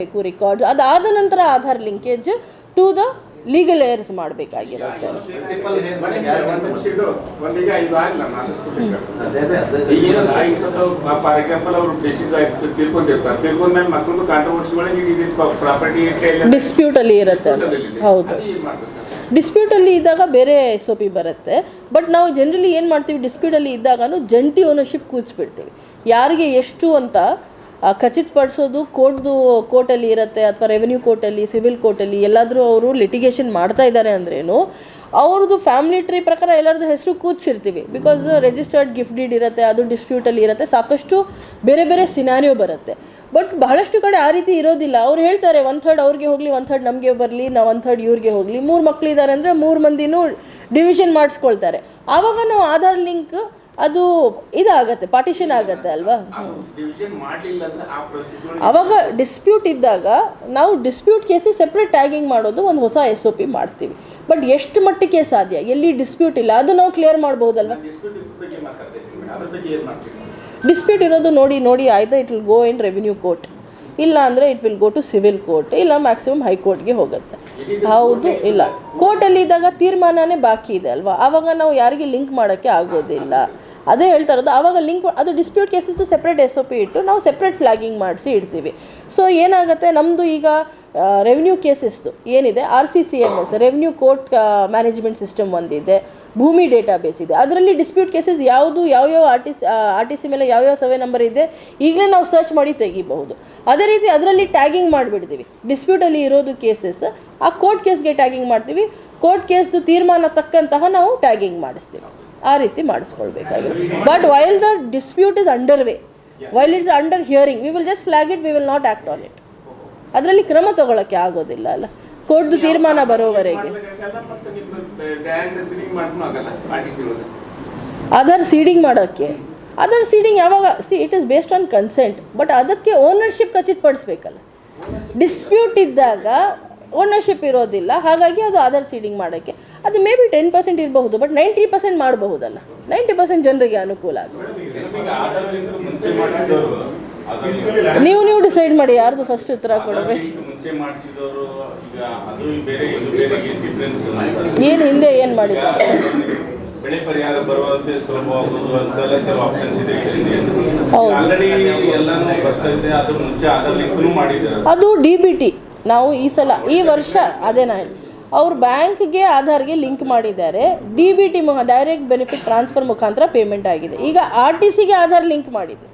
ಬೇಕು ರೆಕಾರ್ಡ್ಸ್ ಅದಾದ ನಂತರ Aadhaar linkage to the legal heirs ಮಾಡಬೇಕಾಗಿರುತ್ತೆ. ಡಿಸ್ಪ್ಯೂಟಲ್ಲಿ ಇರುತ್ತೆ. ಹೌದು. ಡಿಸ್ಪ್ಯೂಟಲ್ಲಿ ಇದ್ದಾಗ ಬೇರೆ ಎಸ್ ಬರುತ್ತೆ. ಬಟ್ ನಾವು ಜನರಲಿ ಏನು ಮಾಡ್ತೀವಿ? ಡಿಸ್ಪ್ಯೂಟಲ್ಲಿ ಇದ್ದಾಗನು ಜಂಟಿ ಓನರ್ಶಿಪ್ ಕೂರಿಸ್ಬಿಡ್ತೀವಿ ಯಾರಿಗೆ ಎಷ್ಟು ಅಂತ ಖಚಿತಪಡಿಸೋದು ಕೋರ್ಟ್ದು ಕೋರ್ಟಲ್ಲಿ ಇರುತ್ತೆ ಅಥವಾ ರೆವೆನ್ಯೂ ಕೋರ್ಟಲ್ಲಿ ಸಿವಿಲ್ ಕೋರ್ಟಲ್ಲಿ ಎಲ್ಲಾದರೂ ಅವರು ಲಿಟಿಗೇಷನ್ ಮಾಡ್ತಾ ಇದ್ದಾರೆ ಅಂದ್ರೇನು, ಅವ್ರದ್ದು ಫ್ಯಾಮಿಲಿ ಟ್ರೀ ಪ್ರಕಾರ ಎಲ್ಲರದ್ದು ಹೆಸರು ಕೂತ್ಸಿರ್ತೀವಿ. ಬಿಕಾಸ್ ರಿಜಿಸ್ಟರ್ಡ್ ಗಿಫ್ಟ್ ಡೀಡ್ ಇರುತ್ತೆ, ಅದು ಡಿಸ್ಪ್ಯೂಟಲ್ಲಿ ಇರುತ್ತೆ, ಸಾಕಷ್ಟು ಬೇರೆ ಬೇರೆ ಸಿನಾರಿಯೋ ಬರುತ್ತೆ. ಬಟ್ ಬಹಳಷ್ಟು ಕಡೆ ಆ ರೀತಿ ಇರೋದಿಲ್ಲ. ಅವ್ರು ಹೇಳ್ತಾರೆ ಒನ್ ಥರ್ಡ್ ಅವ್ರಿಗೆ ಹೋಗಲಿ ಒನ್ ಥರ್ಡ್ ನಮಗೆ ಬರಲಿ, ನಾವು ಒನ್ ಥರ್ಡ್ ಇವ್ರಿಗೆ ಹೋಗಲಿ. ಮೂರು ಮಕ್ಕಳಿದ್ದಾರೆ ಅಂದರೆ ಮೂರು ಮಂದಿನೂ ಡಿವಿಷನ್ ಮಾಡಿಸ್ಕೊಳ್ತಾರೆ. ಆವಾಗ ನಾವು ಆಧಾರ್ ಲಿಂಕ್ ಅದು ಇದಾಗತ್ತೆ ಪಾರ್ಟಿಷನ್ ಆಗತ್ತೆ ಅಲ್ವಾ? ಅವಾಗ ಡಿಸ್ಪ್ಯೂಟ್ ಇದ್ದಾಗ ನಾವು ಡಿಸ್ಪ್ಯೂಟ್ ಕೇಸಿಗೆ ಸೆಪ್ರೇಟ್ ಟ್ಯಾಗಿಂಗ್ ಮಾಡೋದು ಒಂದು ಹೊಸ ಎಸ್ ಒ ಪಿ ಮಾಡ್ತೀವಿ. ಬಟ್ ಎಷ್ಟು ಮಟ್ಟಿಗೆ ಸಾಧ್ಯ? ಎಲ್ಲಿ ಡಿಸ್ಪ್ಯೂಟ್ ಇಲ್ಲ? ಅದು ನಾವು ಕ್ಲಿಯರ್ ಮಾಡ್ಬೋದಲ್ವಾ? ಡಿಸ್ಪ್ಯೂಟ್ ಇರೋದು ನೋಡಿ ನೋಡಿ ಆಯ್ತಾ it will go in revenue court ಇಲ್ಲ ಅಂದರೆ it will go to civil court ಇಲ್ಲ ಮ್ಯಾಕ್ಸಿಮಮ್ ಹೈಕೋರ್ಟ್ಗೆ ಹೋಗುತ್ತೆ. ಹೌದು ಇಲ್ಲ. ಕೋರ್ಟಲ್ಲಿ ಇದ್ದಾಗ ತೀರ್ಮಾನನೇ ಬಾಕಿ ಇದೆ ಅಲ್ವಾ? ಆವಾಗ ನಾವು ಯಾರಿಗೆ ಲಿಂಕ್ ಮಾಡೋಕ್ಕೆ ಆಗೋದಿಲ್ಲ. ಅದೇ ಹೇಳ್ತಾ ಇರೋದು ಆವಾಗ ಲಿಂಕ್ ಅದು ಡಿಸ್ಪ್ಯೂಟ್ ಕೇಸಸ್ದು ಸೆಪ್ರೇಟ್ ಎಸ್ ಒ ಪಿ ಇಟ್ಟು ನಾವು ಸೆಪ್ರೇಟ್ ಫ್ಲಾಗಿಂಗ್ ಮಾಡಿಸಿ ಇಡ್ತೀವಿ. ಸೊ ಏನಾಗುತ್ತೆ ನಮ್ಮದು ಈಗ ರೆವಿನ್ಯೂ ಕೇಸಸ್ದು ಏನಿದೆ R C C M S revenue court management system ಒಂದಿದೆ, ಭೂಮಿ ಡೇಟಾ ಬೇಸ್ ಇದೆ. ಅದರಲ್ಲಿ ಡಿಸ್ಪ್ಯೂಟ್ ಕೇಸಸ್ ಯಾವುದು, ಯಾವ್ಯಾವ R T C R T C ಮೇಲೆ ಯಾವ್ಯಾವ ಸರ್ವೆ ನಂಬರ್ ಇದೆ, ಈಗಲೇ ನಾವು ಸರ್ಚ್ ಮಾಡಿ ತೆಗಿಬಹುದು. ಅದೇ ರೀತಿ ಅದರಲ್ಲಿ ಟ್ಯಾಗಿಂಗ್ ಮಾಡಿಬಿಡ್ತೀವಿ. ಡಿಸ್ಪ್ಯೂಟಲ್ಲಿ ಇರೋದು ಕೇಸಸ್ ಆ ಕೋರ್ಟ್ ಕೇಸ್ಗೆ ಟ್ಯಾಗಿಂಗ್ ಮಾಡ್ತೀವಿ. ಕೋರ್ಟ್ ಕೇಸ್ದು ತೀರ್ಮಾನ ತಕ್ಕಂತಹ ನಾವು ಟ್ಯಾಗಿಂಗ್ ಮಾಡಿಸ್ತೀವಿ. ಆ ರೀತಿ ಮಾಡಿಸ್ಕೊಳ್ಬೇಕಾಗಿದೆ. But while the dispute is under way while it's under hearing we will just flag it we will not act on it ಅದರಲ್ಲಿ ಕ್ರಮ ತಗೊಳ್ಳೋಕ್ಕೆ ಆಗೋದಿಲ್ಲ ಅಲ್ಲ? ಕೋರ್ಟ್ದು ತೀರ್ಮಾನ ಬರೋವರೆಗೆ. ಆಧಾರ್ ಸೀಡಿಂಗ್ ಮಾಡೋಕ್ಕೆ. ಅದರ್ ಸೀಡಿಂಗ್ ಯಾವಾಗ see it is based on consent but ಅದಕ್ಕೆ ಓನರ್ಶಿಪ್ ಖಚಿತಪಡಿಸ್ಬೇಕಲ್ಲ? ಡಿಸ್ಪ್ಯೂಟ್ ಇದ್ದಾಗ ಓನರ್ಶಿಪ್ ಇರೋದಿಲ್ಲ, ಹಾಗಾಗಿ ಅದು ಅದರ್ ಸೀಡಿಂಗ್ ಮಾಡೋಕ್ಕೆ. ಅದು ಮೇ ಬಿ ಟೆನ್ ಪರ್ಸೆಂಟ್ ಇರಬಹುದು ಬಟ್ ನೈಂಟಿ ಪರ್ಸೆಂಟ್ ಮಾಡಬಹುದಲ್ಲ. ನೈಂಟಿ ಪರ್ಸೆಂಟ್ ಜನರಿಗೆ ಅನುಕೂಲ ಆಗುತ್ತೆ. ನೀವು ನೀವು ಡಿಸೈಡ್ ಮಾಡಿ ಯಾರ್ದು ಫಸ್ಟ್ ಉತ್ತರ ಕೊಡಬೇಕು ಏನು ಹಿಂದೆ ಏನು ಮಾಡಿದ್ದಾರೆ ಬೆಳೆ ಪರಿಹಾರ ಬರುವಂತೆ ಸುಲಭವಾಗುವುದು ಅಂತೆಲ್ಲ ಕೆಲವು ಆಪ್ಷನ್ಸ್ ಇದೆ ಹೌದು. ಆಲ್ರೆಡಿ ಎಲ್ಲಾನು ಬರ್ತಾ ಇದೆ ಅದ್ರ ಮುಂಚೆ ಆಧಾರ್ ಲಿಂಕ್ನು ಮಾಡಿದ್ದಾರೆ. ಅದು ಡಿ ಬಿ ಟಿ. ನಾವು ಈ ಸಲ ಈ ವರ್ಷ ಅದೇ ನಾನು ಹೇಳಿ ಅವ್ರು ಬ್ಯಾಂಕ್ಗೆ ಆಧಾರ್ಗೆ ಲಿಂಕ್ ಮಾಡಿದ್ದಾರೆ. ಡಿ ಬಿ ಟಿ ಮುಖ ಡೈರೆಕ್ಟ್ ಬೆನಿಫಿಟ್ ಟ್ರಾನ್ಸ್ಫರ್ ಮುಖಾಂತರ ಪೇಮೆಂಟ್ ಆಗಿದೆ. ಈಗ ಆರ್ ಟಿ ಸಿಗೆ ಆಧಾರ್ ಲಿಂಕ್ ಮಾಡಿದೆ.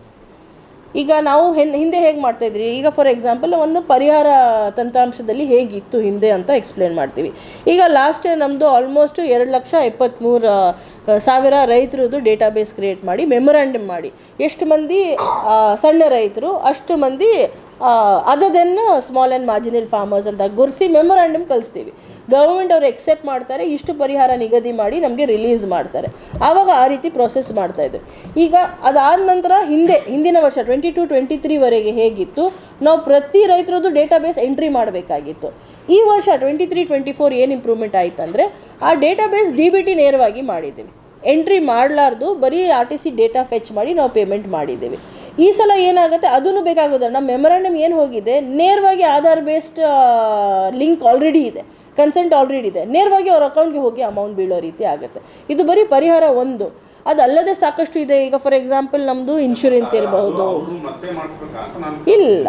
ಈಗ ನಾವು ಹಿಂದೆ ಹೇಗೆ ಮಾಡ್ತಾಯಿದ್ರಿ ಈಗ ಫಾರ್ ಎಕ್ಸಾಂಪಲ್ ಒಂದು ಪರಿಹಾರ ತಂತ್ರಾಂಶದಲ್ಲಿ ಹೇಗಿತ್ತು ಹಿಂದೆ ಅಂತ ಎಕ್ಸ್ಪ್ಲೇನ್ ಮಾಡ್ತೀವಿ. ಈಗ ಲಾಸ್ಟ್ ಇಯರ್ ನಮ್ಮದು ಆಲ್ಮೋಸ್ಟ್ ಎರಡು ಲಕ್ಷ ಎಪ್ಪತ್ತ್ಮೂರು ಸಾವಿರ ರೈತರದ್ದು ಡೇಟಾಬೇಸ್ ಕ್ರಿಯೇಟ್ ಮಾಡಿ, ಮೆಮೊರಾಂಡಮ್ ಮಾಡಿ. ಎಷ್ಟು ಮಂದಿ ಸಣ್ಣ ರೈತರು, ಅಷ್ಟು ಮಂದಿ ಅದದನ್ನು ಸ್ಮಾಲ್ ಆ್ಯಂಡ್ ಮಾರ್ಜಿನಲ್ ಫಾರ್ಮರ್ಸ್ ಅಂತ ಗುರ್ಸಿ ಮೆಮೊರಾಂಡಮ್ ಕಳಿಸ್ತೀವಿ ಗೌರ್ಮೆಂಟ್ ಅವರು ಎಕ್ಸೆಪ್ಟ್ ಮಾಡ್ತಾರೆ, ಇಷ್ಟು ಪರಿಹಾರ ನಿಗದಿ ಮಾಡಿ ನಮಗೆ ರಿಲೀಸ್ ಮಾಡ್ತಾರೆ. ಆವಾಗ ಆ ರೀತಿ ಪ್ರೊಸೆಸ್ ಮಾಡ್ತಾ ಇದ್ವಿ. ಈಗ ಅದಾದ ನಂತರ ಹಿಂದೆ, ಹಿಂದಿನ ವರ್ಷ ಟ್ವೆಂಟಿ ಟು ಟ್ವೆಂಟಿ ತ್ರೀವರೆಗೆ ಹೇಗಿತ್ತು, ನಾವು ಪ್ರತಿ ರೈತರದ್ದು ಡೇಟಾಬೇಸ್ ಎಂಟ್ರಿ ಮಾಡಬೇಕಾಗಿತ್ತು. ಈ ವರ್ಷ ಟ್ವೆಂಟಿ ತ್ರೀ ಟ್ವೆಂಟಿ ಫೋರ್ ಏನು ಇಂಪ್ರೂವ್ಮೆಂಟ್ ಆಯ್ತು ಅಂದರೆ, ಆ ಡೇಟಾಬೇಸ್ ಡಿ ಬಿ ಟಿ ನೇರವಾಗಿ ಮಾಡಿದ್ದೀವಿ. ಎಂಟ್ರಿ ಮಾಡಲಾರ್ದು, ಬರೀ R T C data fetch ಮಾಡಿ ನಾವು ಪೇಮೆಂಟ್ ಮಾಡಿದ್ದೀವಿ. ಈ ಸಲ ಏನಾಗುತ್ತೆ, ಅದನ್ನು ಬೇಕಾಗೋದಿಲ್ಲ ನಮ್ಮ ಮೆಮೊರಾಂಡಮ್ ಏನು ಹೋಗಿದೆ, ನೇರವಾಗಿ ಆಧಾರ್ ಬೇಸ್ಡ್ ಲಿಂಕ್ ಆಲ್ರೆಡಿ ಇದೆ. ಕನ್ಸೆಂಟ್ ಆಲ್ರೆಡಿ ಇದೆ. ನೇರವಾಗಿ ಅವ್ರ ಅಕೌಂಟ್ಗೆ ಹೋಗಿ ಅಮೌಂಟ್ ಬೀಳೋ ರೀತಿ ಆಗುತ್ತೆ. ಇದು ಬರೀ ಪರಿಹಾರ ಒಂದು. ಅದಲ್ಲದೆ ಸಾಕಷ್ಟು ಇದೆ. ಈಗ ಫಾರ್ ಎಕ್ಸಾಂಪಲ್ ನಮ್ಮದು ಇನ್ಶೂರೆನ್ಸ್ ಇರಬಹುದು. ಇಲ್ಲ.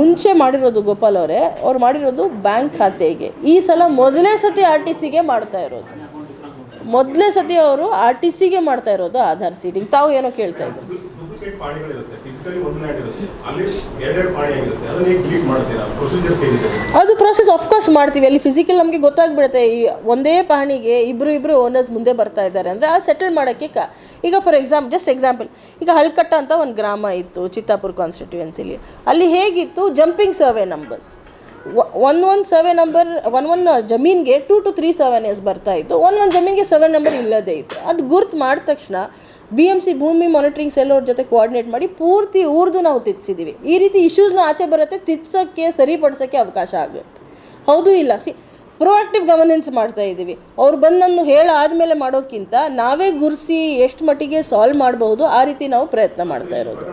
ಮುಂಚೆ ಮಾಡಿರೋದು ಗೋಪಾಲ್ ಅವರೇ, ಅವ್ರು ಮಾಡಿರೋದು ಬ್ಯಾಂಕ್ ಖಾತೆಗೆ. ಈ ಸಲ ಮೊದಲನೇ ಸತಿ ಆರ್ ಟಿ ಸಿಗೆ ಮಾಡ್ತಾ ಇರೋದು. ಮೊದಲನೇ ಸತಿ ಅವರು ಆರ್ ಟಿ ಸಿಗೆ ಮಾಡ್ತಾ ಇರೋದು ಆಧಾರ್ ಸೀಡಿಂಗ್ ತಾವು ಏನೋ ಕೇಳ್ತಾ ಇದ್ರು? ಡೂಪ್ಲಿಕೇಟ್ ಪಾಣಿಗಳಿರುತ್ತೆ ಫಿಸಿಕಲಿ ಒಂದು ಲ್ಯಾಂಡ್ ಇರುತ್ತೆ. ಅಲ್ಲಿ ಎರಡೆರಡು ಪಾಣಿ ಆಗಿರುತ್ತೆ. ಅದನ್ನ ಡಿಲೀಟ್ ಮಾಡ್ತೀರಾ? ಪ್ರೊಸೀಜರ್ಸ್ ಏನಿದೆ? ಅದು ಪ್ರಾಸೆಸ್ ಆಫ್ಕೋರ್ಸ್ ಮಾಡ್ತೀವಿ. ಅಲ್ಲಿ ಫಿಸಿಕಲ್ ನಮಗೆ ಗೊತ್ತಾಗ್ಬಿಡುತ್ತೆ. ಈ ಒಂದೇ ಪಹಣಿಗೆ ಇಬ್ಬರು ಇಬ್ಬರು ಓನರ್ಸ್ ಮುಂದೆ ಬರ್ತಾ ಇದ್ದಾರೆ ಅಂದರೆ ಆ ಸೆಟಲ್ ಮಾಡೋಕ್ಕೆ ಕ ಈಗ ಫಾರ್ ಎಕ್ಸಾಂಪಲ್ ಜಸ್ಟ್ ಎಕ್ಸಾಂಪಲ್ ಈಗ ಹಳ್ಕಟ್ಟ ಅಂತ ಒಂದು ಗ್ರಾಮ ಇತ್ತು, ಚಿತ್ತಾಪುರ ಕಾನ್ಸ್ಟಿಟ್ಯೂಯೆನ್ಸಿಲಿ ಅಲ್ಲಿ ಹೇಗಿತ್ತು? Jumping survey numbers one one survey number one one ಜಮೀನಿಗೆ ಟೂ ಟು ತ್ರೀ ಸೆವೆನ್ ಬರ್ತಾ ಇತ್ತು. ಒನ್ ಒನ್ ಜಮೀನಿಗೆ ಸೆವೆನ್ ನಂಬರ್ ಇಲ್ಲದೇ ಇತ್ತು. ಅದು ಗುರ್ತು ಮಾಡಿದ ತಕ್ಷಣ B M C Bhoomi monitoring cell ಅವ್ರ ಜೊತೆ ಕೋಆರ್ಡಿನೇಟ್ ಮಾಡಿ ಪೂರ್ತಿ ಊರ್ದು ನಾವು ತಿದ್ದಿದ್ದೀವಿ ಈ ರೀತಿ ಇಶ್ಯೂಸ್ನ ಆಚೆ ಬರುತ್ತೆ ತಿದ್ಸೋಕ್ಕೆ ಸರಿಪಡಿಸೋಕ್ಕೆ ಅವಕಾಶ ಆಗುತ್ತೆ. ಹೌದು ಇಲ್ಲ ಸಿ ಪ್ರೊಆಕ್ಟಿವ್ ಗವರ್ನೆನ್ಸ್ ಮಾಡ್ತಾ ಇದ್ದೀವಿ. ಅವ್ರು ಬಂದನ್ನು ಹೇಳಾದ್ಮೇಲೆ ಮಾಡೋಕ್ಕಿಂತ ನಾವೇ ಗುರ್ಸಿ ಎಷ್ಟು ಮಟ್ಟಿಗೆ ಸಾಲ್ವ್ ಮಾಡಬಹುದು ಆ ರೀತಿ ನಾವು ಪ್ರಯತ್ನ ಮಾಡ್ತಾ ಇರೋದು.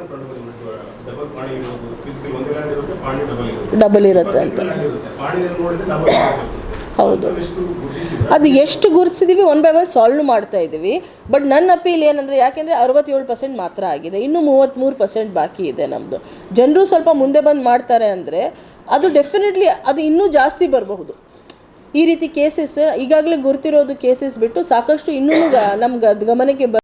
ಡಬಲ್ ಇರುತ್ತೆ ಅಂತ. ಹೌದು. ಅದು ಎಷ್ಟು ಗುರುತಿಸಿದೀವಿ ಒನ್ ಬೈ ಒನ್ ಸಾಲ್ವ್ ಮಾಡ್ತಾ ಇದ್ದೀವಿ. ಬಟ್ ನನ್ನ ಅಪೀಲ್ ಏನಂದರೆ, ಯಾಕೆಂದರೆ ಅರವತ್ತೇಳು ಪರ್ಸೆಂಟ್ ಮಾತ್ರ ಆಗಿದೆ. ಇನ್ನೂ ಮೂವತ್ತ್ಮೂರು ಪರ್ಸೆಂಟ್ ಬಾಕಿ ಇದೆ ನಮ್ಮದು ಜನರು ಸ್ವಲ್ಪ ಮುಂದೆ ಬಂದು ಮಾಡ್ತಾರೆ ಅಂದರೆ, ಅದು ಡೆಫಿನೆಟ್ಲಿ ಅದು ಇನ್ನೂ ಜಾಸ್ತಿ ಬರಬಹುದು. ಈ ರೀತಿ ಕೇಸಸ್ ಈಗಾಗಲೇ ಗುರ್ತಿರೋದು ಕೇಸಸ್ ಬಿಟ್ಟು ಸಾಕಷ್ಟು ಇನ್ನೂ ನಮ್ಮ ಗಮನಕ್ಕೆ ಬ